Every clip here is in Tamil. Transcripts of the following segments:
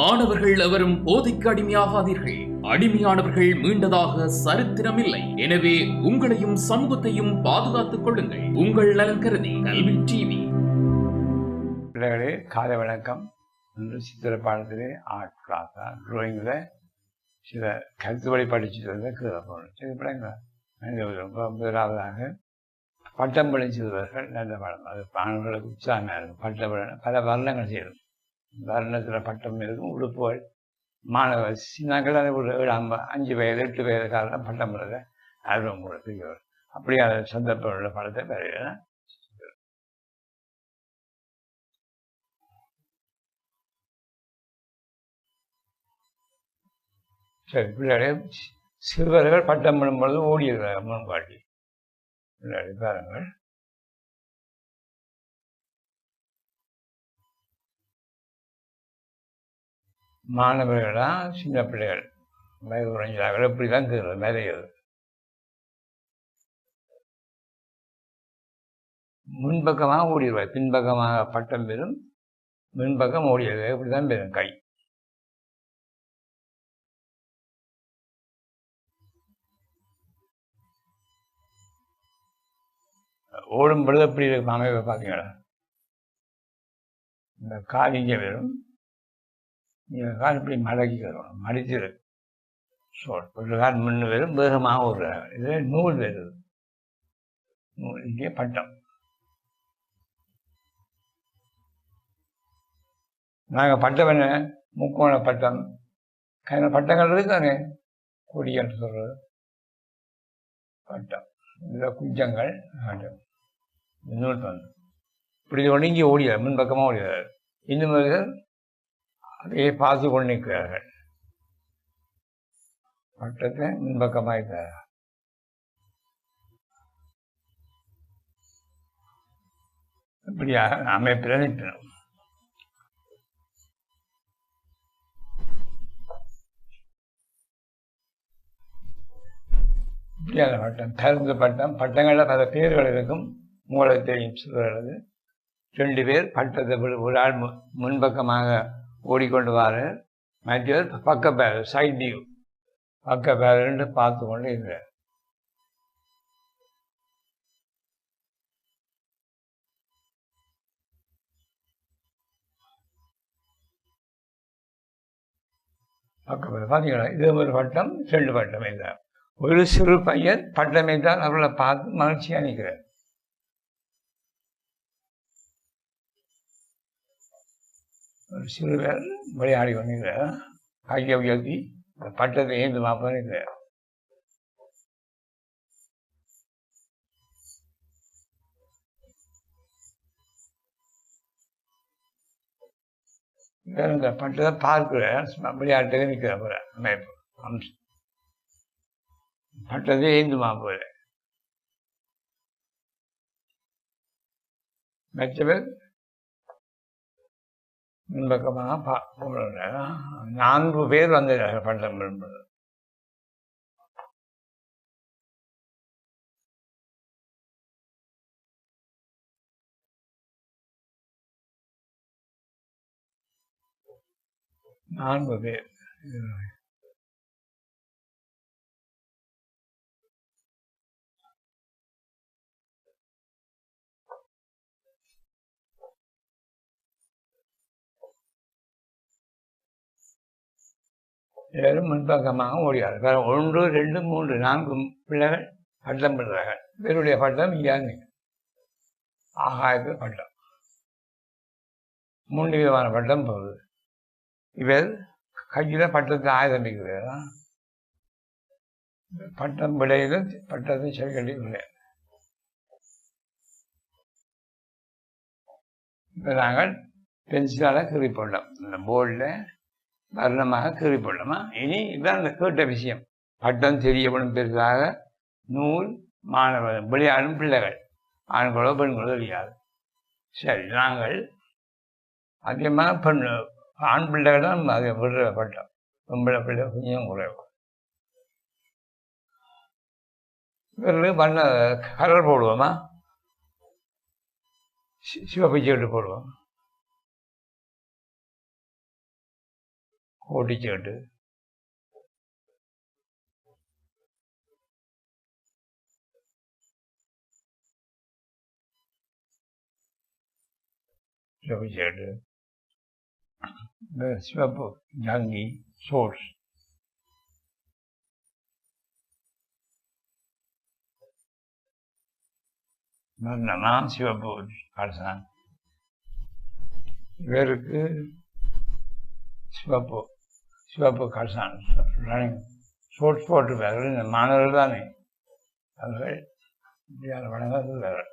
மாணவர்கள் எவரும் போதைக்கு அடிமையாகாதீர்கள். அடிமையானவர்கள் மீண்டதாக சரித்திரமில்லை. எனவே உங்களையும் சமூகத்தையும் பாதுகாத்துக் கொள்ளுங்கள். உங்கள் நலன் கருதி கல்வி டிவி. பிள்ளைகளே காலை வணக்கம். இன்று சித்திர பாடத்திலே ஆர்ட் கிளாஸா ட்ராயிங்கில் சில கருத்து வழி படிச்சுட்டு கீழே போகணும் ரொம்ப முதலாவதாக பட்டம் பழி செய்தவர்கள் நல்ல பாடம். அது மாணவர்களுக்கு உற்சாகமாக இருக்கும். பட்ட பல வர்ணங்கள் செய்யணும். வர்ணத்தில் பட்டம் இருக்கும் உடுப்புகள் மாணவர் சின்னங்கள் ஒரு ஏழாம் அஞ்சு வயது எட்டு வயது காலம் பட்டம் பெறுத. ஆர்வம் கூட அப்படியே அதை சந்தர்ப்பம் உள்ள படத்தை பெறுகிறேன் சரி பிள்ளைகளே சிறுவர்கள் பட்டம் பெறும் பொழுது முன்பாட்டி. பிள்ளைகளை பாருங்கள். மாணவர்களா சின்ன பிள்ளைகள்? வயது குறைஞ்சார்கள் இப்படி தான் கீறுறது நிறையது முன்பக்கமாக ஓடிடுவார் பின்பக்கமாக பட்டம் பெறும் முன்பக்கம் ஓடியது இப்படி தான் பெறும் கை. ஓடும் பொழுது எப்படி இருக்கும் அமைப்பை பார்த்தீங்களா? இந்த கால் வெறும் இந்த கால் இப்படி மடக்கி வரும் மடிச்சிரு ஸோ ஒரு கால் முன்னு வரும் வேகமாக ஒரு இது நூல் வருது நூல் இங்கே பட்டம். நாங்கள் பட்டவன முக்கோண பட்டம். கையில் பட்டங்கள் இருக்காங்க. கொடின்னு சொல்கிறது பட்டம். இதில் குஞ்சங்கள் ஆட்டம் இன்னொரு வந்து இப்படி ஒடுங்கி ஓடியார் முன்பக்கமாக ஓடியார் இன்னும் அதையே பார்த்து கொண்டிருக்கிறார்கள் பட்டத்தை முன்பக்கமாக இருக்கிறார் இப்படியாக நாமே பிரதிப்பினோம் இப்படியான பட்டம் தகுந்த பட்டம் பட்டங்களில் பல பேர்கள் இருக்கும். உங்களுக்கு தெரியும் சொல்கிறது ரெண்டு பேர் பட்டத்தை ஒரு ஆள் முன்பக்கமாக ஓடிக்கொண்டு வார. மற்றவர் பக்க பேர் சைட் வியூ பக்க பேரண்டு பார்த்து கொண்டு இருக்கிறார் பக்க பேர் பார்த்தீங்களா இது ஒரு பட்டம் ரெண்டு பட்டம் இல்லை ஒரு சிறு பையன் பட்டம் இருந்தால் அவர்களை பார்த்து மகிழ்ச்சியாக நிற்கிறார் ஒரு சிறுவர் விளையாடி கொண்டிருக்கிறார் ஆகிய உயர்த்தி அந்த பட்டத்தை ஏந்து மாப்பா இருக்கிறார் இந்த பட்டத்தை பார்க்கிறார் சும்மா விளையாட்டுக்கு நிற்கிறார் போல. அமைப்பு அம்சம் பட்டத்தை ஏந்துமா போல மற்ற பேர்? முன்பக்கமாக பா போடுறாங்க. நான்கு பேர் வந்து பட்டம் பெறும்போது நான்கு பேர் எல்லாரும் முன்பக்கமாக ஓடியார் வேற ஒன்று ரெண்டு மூன்று நான்கு பிள்ளைகள் பட்டம் பெறுறார்கள். இவருடைய பட்டம் இங்கே ஆகாயத்து பட்டம். மூன்று விதமான பட்டம் போகுது. இவர் கையில் பட்டத்தை ஆயுதமிக்கிறாரா பட்டம் விளையில பட்டத்தை சரி கட்டி இப்போ நாங்கள் பென்சிலால் கீறி இந்த போர்டில் வர்ணமாக கீறி இனி இதுதான் அந்த கேட்ட விஷயம். பட்டம் தெரியப்படும் பெரிதாக நூல் மாணவர்கள் விளையாடும் பிள்ளைகள் ஆண்களோ பெண்களோ தெரியாது. சரி நாங்கள் அதிகமாக பெண் ஆண் பிள்ளைகள் தான் அதை விடுற பட்டம். பொம்பளை பிள்ளை கொஞ்சம் குறைவு. இவர்களுக்கு வண்ண கலர் போடுவோமா? சி- சிவப்பு சீட்டு போடுவோம். ஓட்டிச்சேட்டு சிவப்பு சிவப்பு ஜங்கி சோர்ஸ் நான் சிவப்பு அரசான் இவருக்கு சிவப்பு சிவப்பு கல்சான் ரன்னிங் ஸ்போர்ட்ஸ் போட்டிருப்பார்கள் இந்த மாணவர்கள் தானே. அவர்கள் இந்தியாவில் வழங்காதது வேறு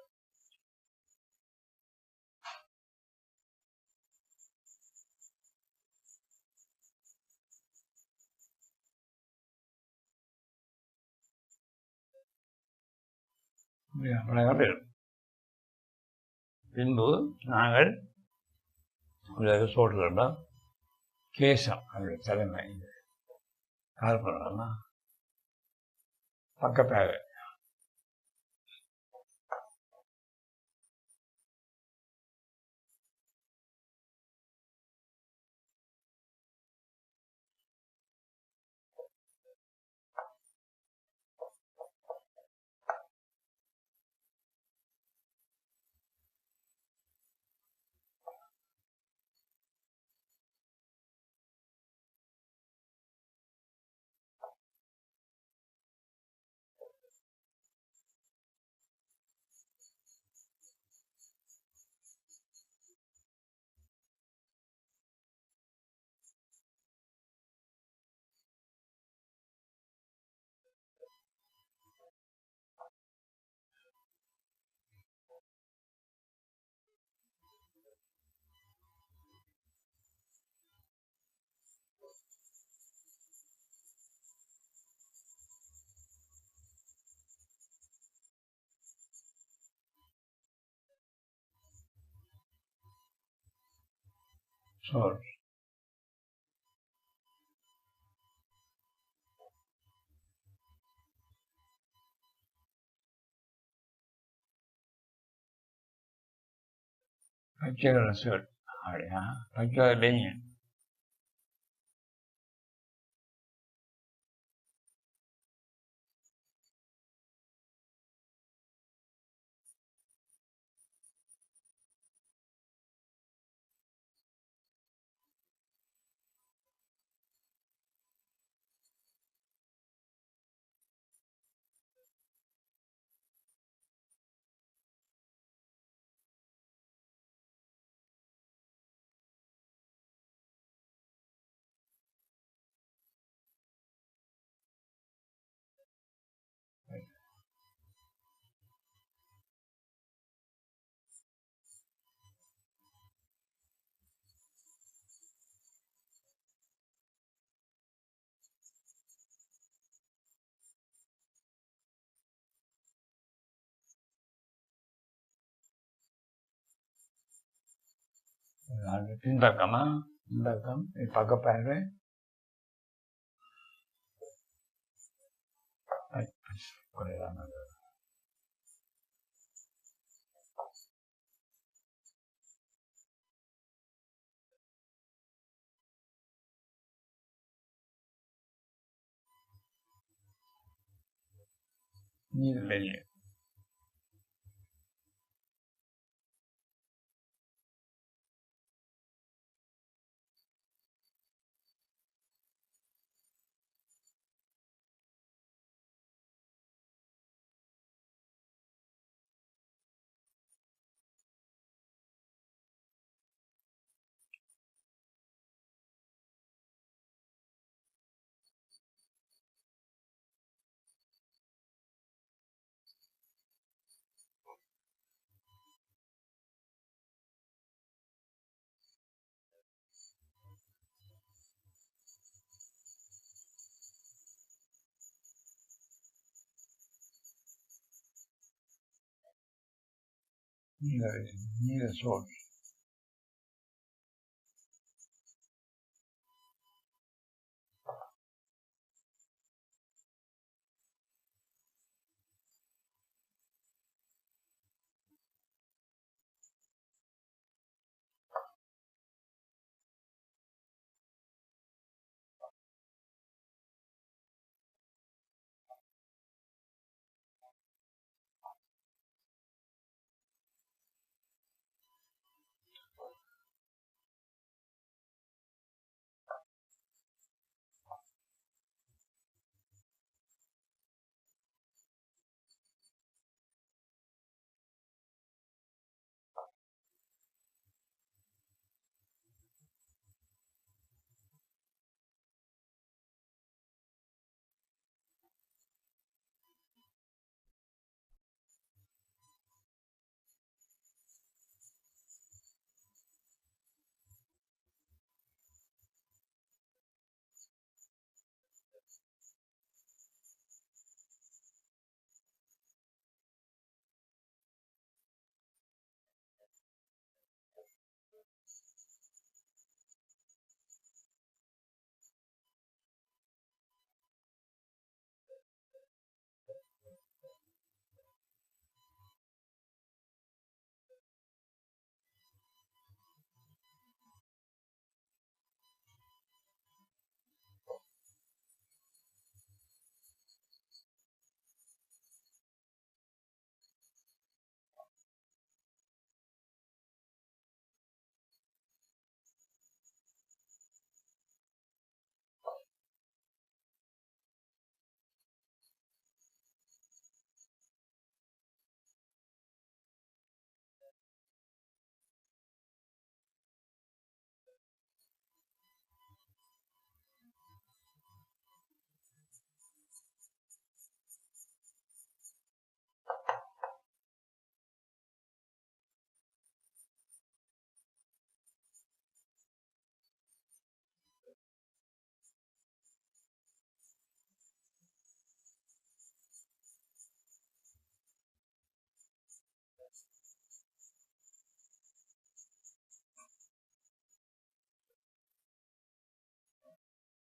இருக்கும் பின்பு நாங்கள் ஒரு சோற்றுகிறோம் கேசம் அவருடைய தலைமை யார் பண்ணுறோம்னா பக்கப்பாக சோறு பச்சை ரசோல் அப்படியா பச்சை லெனியன் அது பின்பக்கமா பின்பக்கம் பக்கப்பாரு 你也你也做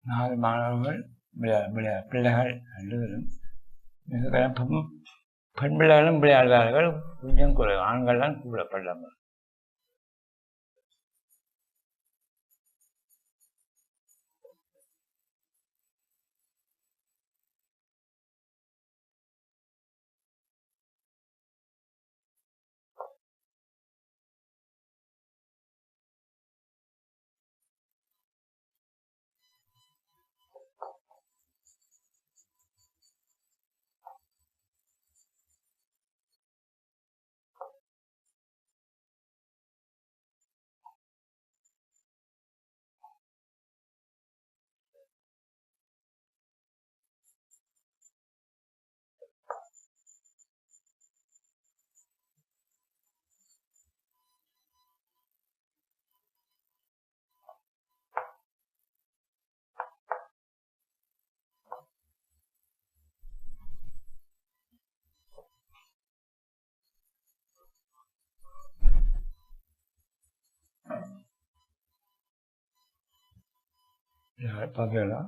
நாலு மாணவர்கள் பிள்ளைகள் அழுவதும் மிக பெரும் பெண் பிள்ளைகளும் விளையாடுகிறார்கள் கொஞ்சம் குறை ஆண்கள்லாம் கூப்பிடப்படாமல் குறைவு ஆண்கள் தான் கூடப்படாமல் பார்த்தீங்களா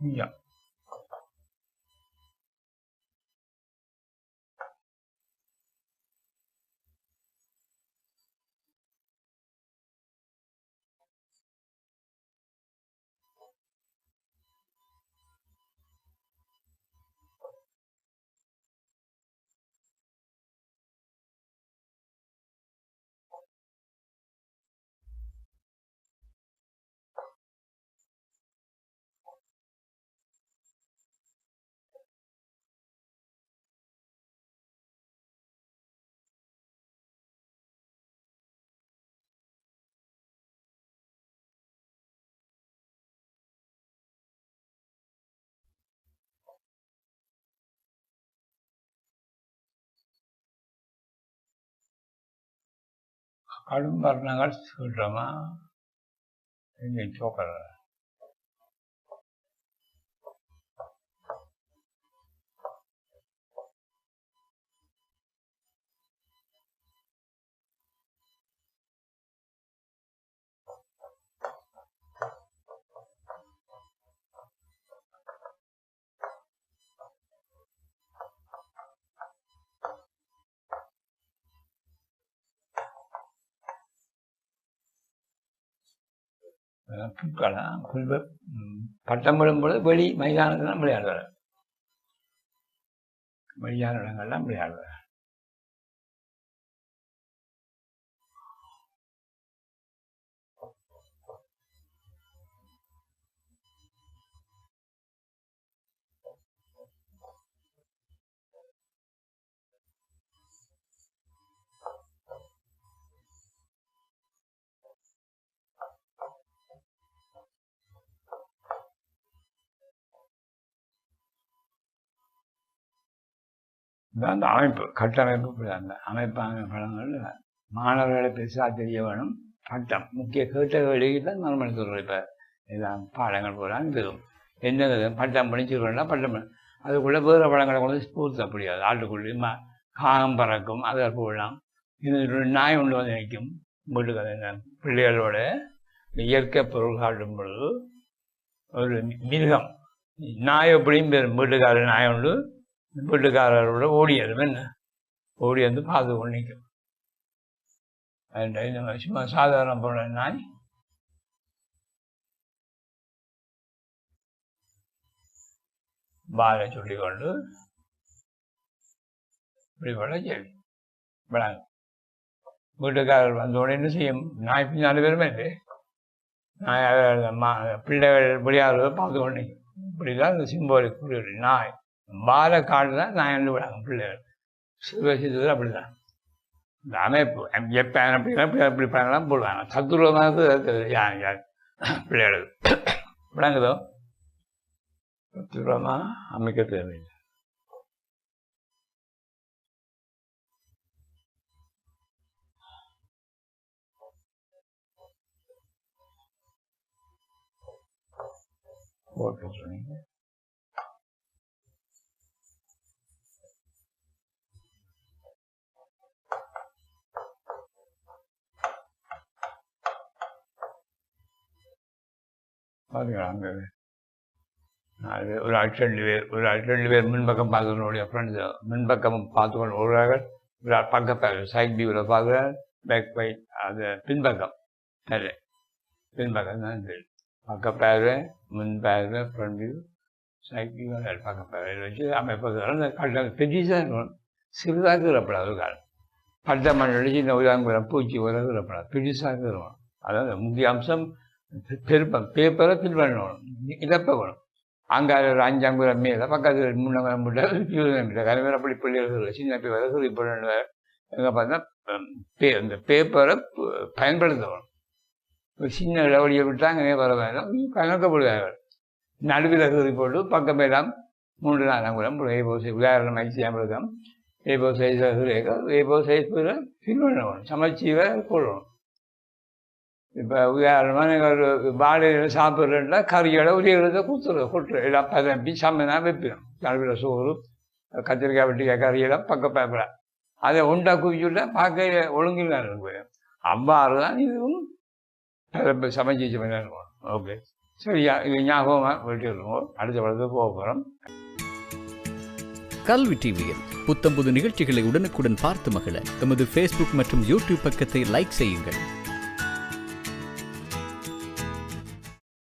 Ja. கடும் வர்ணங்கள் சொல்கிறோமா இங்கே சோக்கர புட்கலாம் புல் பட்டம் விடும்பொழுது வெளி மைதானத்தில் தான் விளையாடுவார் வெளியான இடங்கள்லாம் விளையாடுவார். அந்த அமைப்பு. கட்டமைப்பு இப்படி அந்த அமைப்பான படங்கள். மாணவர்களை பெருசாக தெரிய வேணும். பட்டம் முக்கிய கேட்ட தான் நார்மல் சொல்கிறோம் இப்போ. எல்லாம் பாடங்கள் போகிறாங்க தெரியும் என்ன பட்டம் படிச்சுக்கிறோம்னா பட்டம் அதுக்குள்ளே வேறு படங்களை கொண்டு ஸ்பூர்த்த அப்படியாது ஆட்டுக்குள்ளே ம காகம் பறக்கும். அதை போடலாம். இது நாய் ஒன்று வந்து நிற்கும். வீட்டுக்கு அந்த பிள்ளைகளோட இயற்கை பொருள் காட்டும் பொழுது ஒரு மிருகம். நாய் எப்படியும் பெரும் வீட்டுக்காரர் நாய் உண்டு வீட்டுக்காரரோட ஓடியது என்ன? ஓடி வந்து பார்த்து கொண்டு நிற்கும். இந்த மாதிரி சும்மா சாதாரண போன நாய் பாலை சொல்லிக்கொண்டு இப்படி போல சரி விடாங்க வீட்டுக்காரர் வந்த உடனே என்ன செய்யும்? நாய் பின்னாடி பேருமே இல்லை நாய் பிள்ளைகள் விளையாடுறத பார்த்து கொண்டு நிற்கும். இப்படிதான் இந்த சிம்போலிக் குறியீடு நாய். பால காடு தான் நான் இழந்து விடாங்க பிள்ளைகள் சிறு வயசுல அப்படி தான் இந்த அமைப்பு எப்பேன் அப்படின்னா அப்படி பண்ணலாம் போடுவாங்க. தத்துருவமாக யார் யார்? பிள்ளைகளுக்கு விளங்குதோ? தத்துருவமாக அமைக்க தேவையில்லை. ஓகே சொன்னீங்க பாருங்களா அங்கே அது ஒரு ஆள் ரெண்டு பேர் ஒரு ஆள் ரெண்டு பேர் மின்பக்கம் பார்க்கறனுடைய ஃப்ரெண்ட்ஸ் மின்பக்கம் பார்த்து கொண்டு வருகிறார்கள் ஒரு பக்க சைட் வியூவில் பார்க்குறார். பேக் பை அது பின்பக்கம். சரி. பின்பக்கம் தான் இது. பக்க பேரு முன் பார்வை ஃப்ரண்ட் வியூ சைட் வியூ பக்க பேரில் வச்சு அமைப்பு அந்த கட்டம் பெருசாக இருக்கணும். சிறிதாக இருக்கக்கூடாது ஒரு காலம். பட்ட மண் அடிச்சு இந்த உதாரணம் பூச்சி உதவி இருக்கக்கூடாது பெருசாக இருக்கணும். அதாவது முக்கிய அம்சம் பெருப்பம் பேப்பரை ஃபில் பண்ணணும் இழப்ப வேணும் அங்கே ஒரு அஞ்சாங்குறம் மேலே பக்கத்தில் முன்னங்குறம் முட்டை கிலோமீட்டர் கரைவேற அப்படி பிள்ளைகள் சின்ன பேப்பரை சொல்லி போடணும் எங்கே பார்த்தா பே அந்த பேப்பரை பயன்படுத்தணும் ஒரு சின்ன இடைவெளியை விட்டாங்க வர வேண்டாம் கணக்கப்படுவாங்க நடுவில் சொல்லி போட்டு பக்கம் எல்லாம் மூன்று நாலாங்குறம் ஏபோ சைஸ் உதாரணம் ஐசி அமிர்தம் above size above size fill பண்ணணும் சமைச்சீவை போடணும் இப்போ உதாரணமாக வாழையில் சாப்பிட்றேன்னா கறியோட உரியகிறத கொடுத்துரு கொட்டுரு எல்லாம் பதம்பி சமைனா வைப்பிடும் நடுவில் சோறு கத்திரிக்காய் வெட்டிக்காய் கறியெல்லாம் பக்க பேப்பரா. அதை உண்டா குவிச்சுட்டா பார்க்க ஒழுங்கில் இருக்கும் அவ்வாறு தான் இதுவும் பதம்பி சமைச்சு சமையல் இருக்கும். ஓகே. சரியா இது ஞாபகமாக வெட்டி இருக்கோம் அடுத்த படத்துக்கு போக போகிறோம் கல்வி டிவியில் புத்தம்புது நிகழ்ச்சிகளை உடனுக்குடன் பார்த்து மகிழ. எமது ஃபேஸ்புக் மற்றும் யூடியூப் பக்கத்தை லைக் செய்யுங்கள்.